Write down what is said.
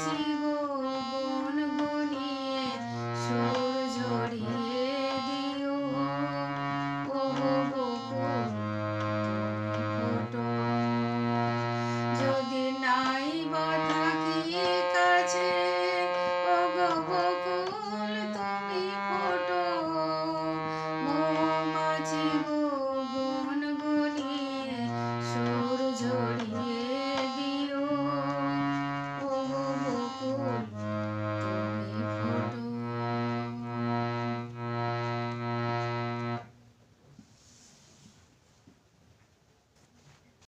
আছি গো বন গলিয়ে